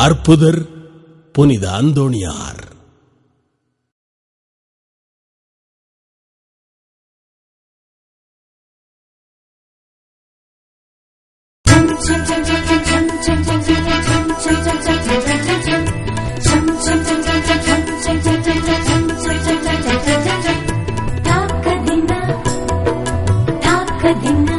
அற்புதர் புனித அந்தோணியார். இறைவனிடம்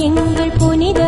எங்கள் புனித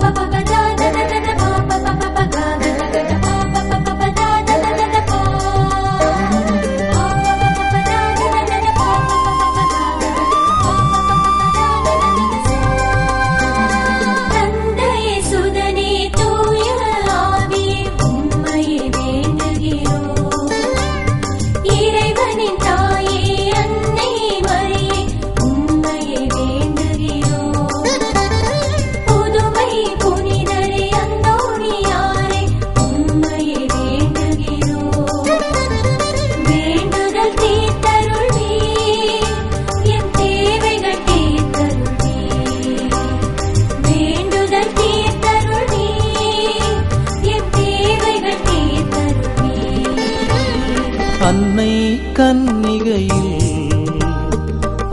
ba ba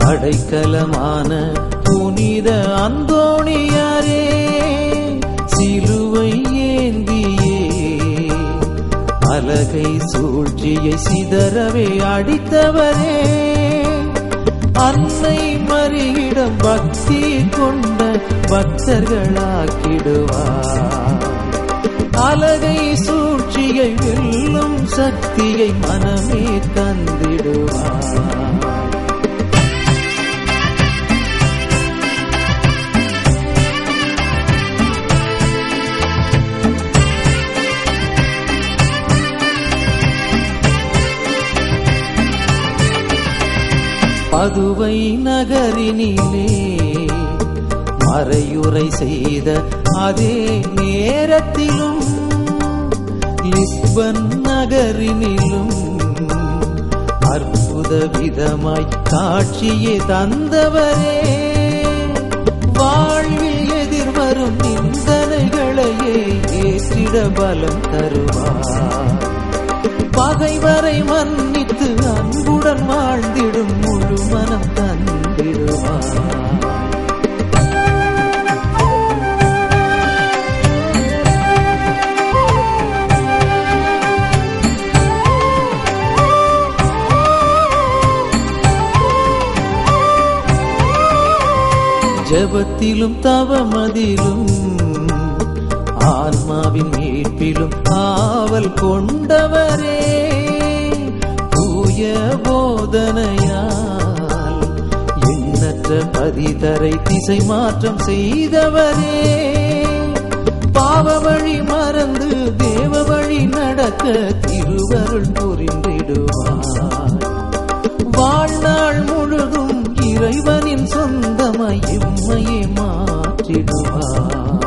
அடைக்கலமான புனித அந்தோணியாரே சிலுவை ஏந்தியே. அலகை சூழ்ச்சியை சிதறவே அடித்தவரே அன்னை மறியிடம் பக்தி கொண்ட பக்தர்களாக்கிடுவார். அலகை சூழ் சூழ்ச்சியை வெல்லும் சக்தியை மனமே தந்திடுவார். பதுவை நகரினிலே மறையுரை செய்த அதே நேரத்திலும் லிஸ்பன் நகரினிலும் அற்புத விதமாய் காட்சியை தந்தவரே. வாழ்வில் எதிர்வரும் நிந்தனைகளையே ஏற்றிட பலம் தருவார். பகைவரை மன்னித்து அன்புடன் வாழ்ந்திடும் முழு மனம் தந்திடுவார். ஜபத்திலும் தவமதிலும் ஆன்மாவின் மீட்பிலும் ஆவல் கொண்டவரே. தூய போதனையால் எண்ணற்ற பதிதரை திசை மாற்றம் செய்தவரே. பாவ வழி மறந்து தேவ வழி நடக்க திருவருள் புரிந்திடுவார். இறைவனின் சொந்தமாய் இம்மையை மாற்றிடுவார்.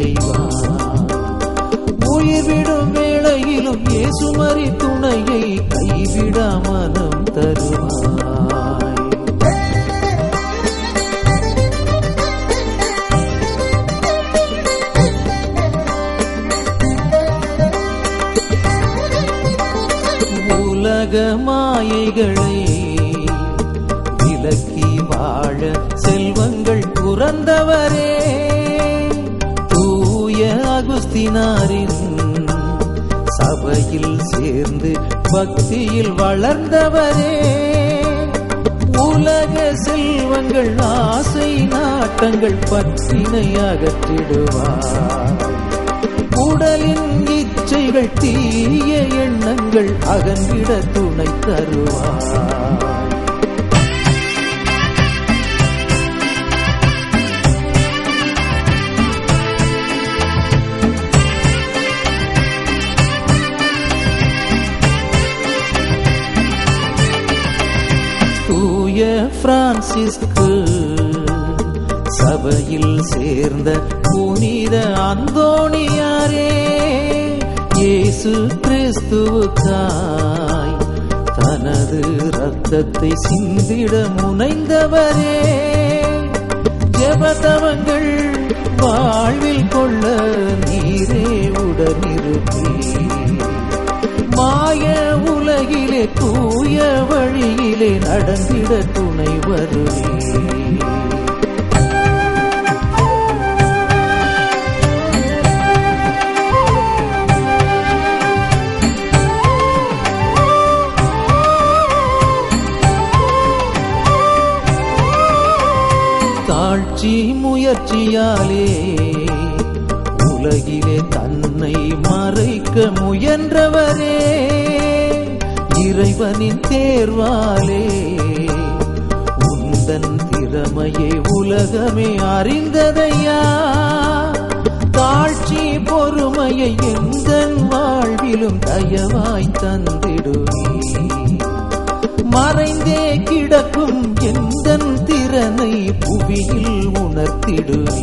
செய்வார். உயிர் விடும் வேளையிலும் இயேசுமரி துணையை கைவிட மனம் தருவாய். உலக மாயைகளை விலக்கி வாழ செல்வங்கள் புறந்தவரே கிறிஸ்தினாரின் சபையில் சேர்ந்து பக்தியில் வளர்ந்தவரே. உலக செல்வங்கள் ஆசை நாட்டங்கள் பற்றினை அகற்றிடுவார். உடலின் இச்சைகள் தீய எண்ணங்கள் அகன்றிட துணை தருவார். பிரான்சிஸ்கு சபையில் சேர்ந்த புனித அந்தோணியாரே இயேசு கிறிஸ்துவுக்காய் தனது ரத்தத்தை சிந்திட முனைந்தவரே. ஜபதவங்கள் வாழ்வில் கொள்ள நீரே உடனிருப்பீ மாய உலகிலே தூய வழியிலே நடந்திட துணை வருவே தாழ்ச்சி முயற்சியாலே இறைவனின் தேர்வாலே உந்தன் திறமையை உலகமே அறிந்ததையா? தாழ்ச்சி பொறுமையை எந்தன் வாழ்விலும் தயவாய் தந்திடுவே மறைந்தே கிடக்கும் எந்தன் திறனை புவியில் உணர்த்திடுவே